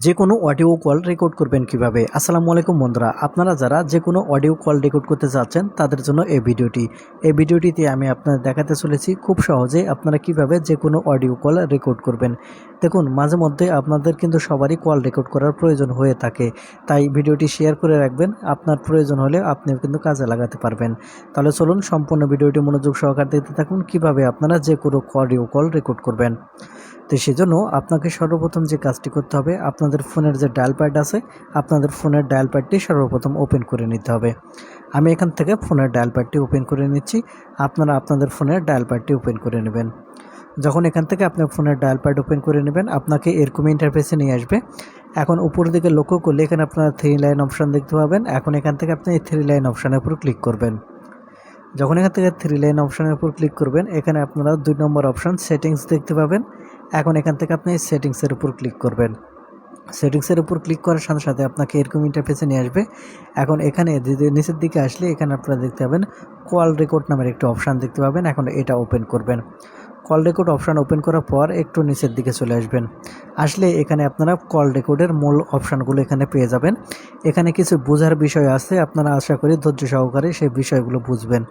যে কোনো audio call record করবেন কীভাবে? আসসালামু আলাইকুম বন্ধুরা, আপনারা যারা যে কোনো অডিও কল রেকর্ড করতে চাচ্ছেন তাদের জন্য এই ভিডিওটি। এই ভিডিওটিতে আমি আপনাদের দেখাতে চলেছি খুব সহজে আপনারা কীভাবে যে কোনো অডিও কল রেকর্ড করবেন। দেখুন, মাঝে মধ্যে আপনাদের কিন্তু সবারই কল রেকর্ড করার প্রয়োজন হয়ে থাকে। তাই ভিডিওটি শেয়ার করে রাখবেন, আপনার প্রয়োজন হলে আপনিও কিন্তু কাজে লাগাতে পারবেন। তাহলে চলুন সম্পূর্ণ ভিডিওটি মনোযোগ সহকারে দেখতে থাকুন, কীভাবে আপনারা যে কোনো অডিও কল রেকর্ড করবেন। তো সেজন্য আপনাকে সর্বপ্রথম যে কাজটি করতে হবে আপনাদের ফোনের যে ডায়াল প্যাড আছে, আপনাদের ফোনের ডায়াল প্যাডটি সর্বপ্রথম ওপেন করে নিতে হবে। আমি এখান থেকে ফোনের ডায়াল প্যাডটি ওপেন করে নিচ্ছি। আপনারা আপনাদের ফোনের ডায়াল প্যাডটি ওপেন করে নেবেন। যখন এখান থেকে আপনার ফোনের ডায়াল প্যাড ওপেন করে নেবেন, আপনাকে এরকম ইন্টারফেসে নিয়ে আসবে। এখন উপর দিকে লক্ষ্য করলে এখানে আপনারা থ্রি লাইন অপশান দেখতে পাবেন। এখন এখান থেকে আপনি এই থ্রি লাইন অপশানের উপর ক্লিক করবেন। যখন এখান থেকে থ্রি লাইন অপশানের উপর ক্লিক করবেন, এখানে আপনারা দুই নম্বর অপশান সেটিংস দেখতে পাবেন। এখন এখান থেকে আপনি সেটিংসের উপর ক্লিক করবেন। সেটিংসের উপর ক্লিক করার সাথে সাথে আপনাকে এরকম ইন্টারফেসে নিয়ে আসবে। এখন এখানে নিচের দিকে আসলে এখানে আপনারা দেখতে পাবেন কল রেকর্ড নামের একটি অপশান দেখতে পাবেন। এখন এটা ওপেন করবেন। কল রেকর্ড অপশান ওপেন করার পর একটু নিচের দিকে চলে আসবেন। আসলে এখানে আপনারা কল রেকর্ডের মূল অপশানগুলো এখানে পেয়ে যাবেন। এখানে কিছু বোঝার বিষয় আছে, আপনারা আশা করি ধৈর্য সহকারে সেই বিষয়গুলো বুঝবেন।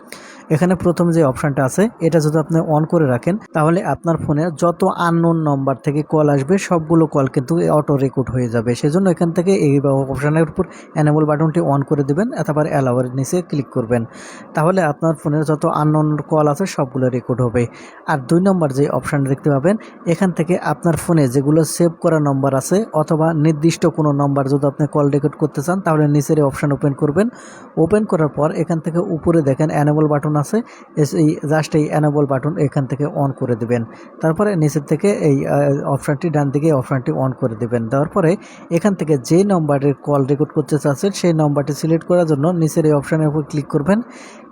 এখানে প্রথম যে অপশানটা আছে, এটা যদি আপনি অন করে রাখেন, তাহলে আপনার ফোনে যত আননোন নম্বর থেকে কল আসবে, সবগুলো কল কিন্তু অটো রেকর্ড হয়ে যাবে। সেজন্য এখান থেকে এই অপশানের উপর অ্যানেবল বাটনটি অন করে দেবেন তারপর অ্যালাওয়ার নিচে ক্লিক করবেন। তাহলে আপনার ফোনের যত আননোন কল আছে, সবগুলো রেকর্ড হবে। আর দুই নম্বর যে অপশান দেখতে পাবেন, এখান থেকে আপনার ফোনে যেগুলো সেভ করা নম্বর আছে, অথবা নির্দিষ্ট কোনো নম্বর যদি আপনি কল রেকর্ড করতে চান, তাহলে নিচের অপশান ওপেন করবেন। ওপেন করার পর এখান থেকে উপরে দেখেন অ্যানেবল বাটন আছে। এই জাস্ট এই অ্যানেবল বাটন এখান থেকে অন করে দেবেন। তারপরে নিচের থেকে এই অপশানটি ডান দিকে অপশানটি অন করে দেবেন। দেওয়ার পরে এখান থেকে যে নম্বরের কল রেকর্ড করতে চাচ্ছেন, সেই নম্বরটি সিলেক্ট করার জন্য নিচের এই অপশানের উপর ক্লিক করবেন।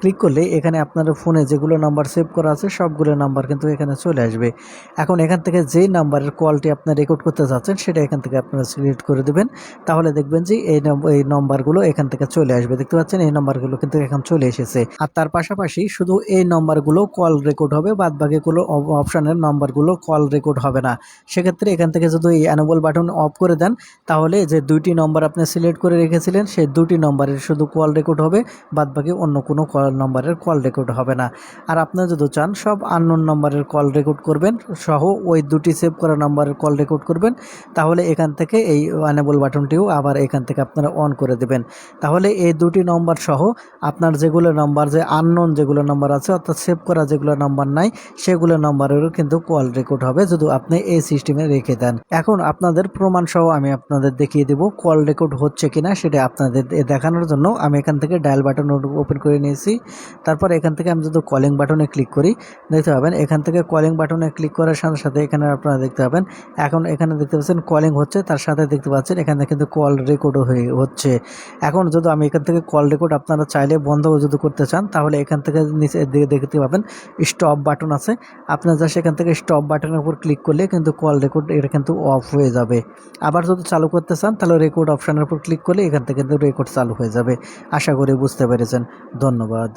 ক্লিক করলে এখানে আপনার ফোনে যেগুলো নাম্বার সেভ করা আছে, সবগুলো নাম্বার কিন্তু এখানে চলে আসবে। এখন এখান থেকে যেই নাম্বারের কলটি আপনি রেকর্ড করতে চাচ্ছেন, সেটা এখান থেকে আপনারা সিলেক্ট করে দেবেন। তাহলে দেখবেন যে এই এই নম্বরগুলো এখান থেকে চলে আসবে। দেখতে পাচ্ছেন, এই নম্বরগুলো কিন্তু এখন চলে এসেছে। আর তার পাশাপাশি শুধু এই নম্বরগুলো কল রেকর্ড হবে বাদ বাকিগুলো অপশানের নম্বরগুলো কল রেকর্ড হবে না। সেক্ষেত্রে এখান থেকে যদি এই অ্যানোবল বাটন অফ করে দেন, তাহলে যে দুইটি নম্বর আপনি সিলেক্ট করে রেখেছিলেন, সেই দুটি নম্বরের শুধু কল রেকর্ড হবে বাদ বাকি অন্য কোনো কল নম্বরের কল রেকর্ড হবে না। আর আপনি যদি চান, সব আননোন নম্বরের কল রেকর্ড করবেন, সহ ওই দুটি সেভ করা নম্বরের কল রেকর্ড করবেন, তাহলে এখান থেকে এই অ্যানেবল বাটনটিও আবার এখান থেকে আপনারা অন করে দেবেন। তাহলে এই দুটি নম্বর সহ আপনার যেগুলো নম্বর যে আননোন যেগুলো নম্বর আছে, অর্থাৎ সেভ করা যেগুলো নাম্বার নাই, সেগুলো নাম্বারেরও কিন্তু কল রেকর্ড হবে যদি আপনি এই সিস্টেমে রেখে দেন। এখন আপনাদের প্রমাণ সহ আমি আপনাদের দেখিয়ে দেব কল রেকর্ড হচ্ছে কিনা, সেটা আপনাদের দেখানোর জন্য আমি এখান থেকে ডায়াল বাটন ওপেন করে নিয়েছি। তারপর এখান থেকে আমি যদি কলিং বাটনে ক্লিক করি, দেখতে পাবেন এখান থেকে কলিং বাটনে ক্লিক করার সাথে সাথে এখানে আপনারা দেখতে পাবেন, এখন এখানে দেখতে পাচ্ছেন কলিং হচ্ছে, তার সাথে দেখতে পাচ্ছেন এখানে কিন্তু কল রেকর্ডও হয়ে হচ্ছে। এখন যদি আমি এখান থেকে কল রেকর্ড আপনারা চাইলে বন্ধ যদি করতে চান, তাহলে এখান থেকে নিচে দিকে দেখতে পাবেন স্টপ বাটন আছে। আপনার যা সেখান থেকে স্টপ বাটনের উপর ক্লিক করলে কিন্তু কল রেকর্ড এটা কিন্তু অফ হয়ে যাবে। আবার যদি চালু করতে চান, তাহলে রেকর্ড অপশানের উপর ক্লিক করলে এখান থেকে কিন্তু রেকর্ড চালু হয়ে যাবে। আশা করি বুঝতে পেরেছেন। ধন্যবাদ।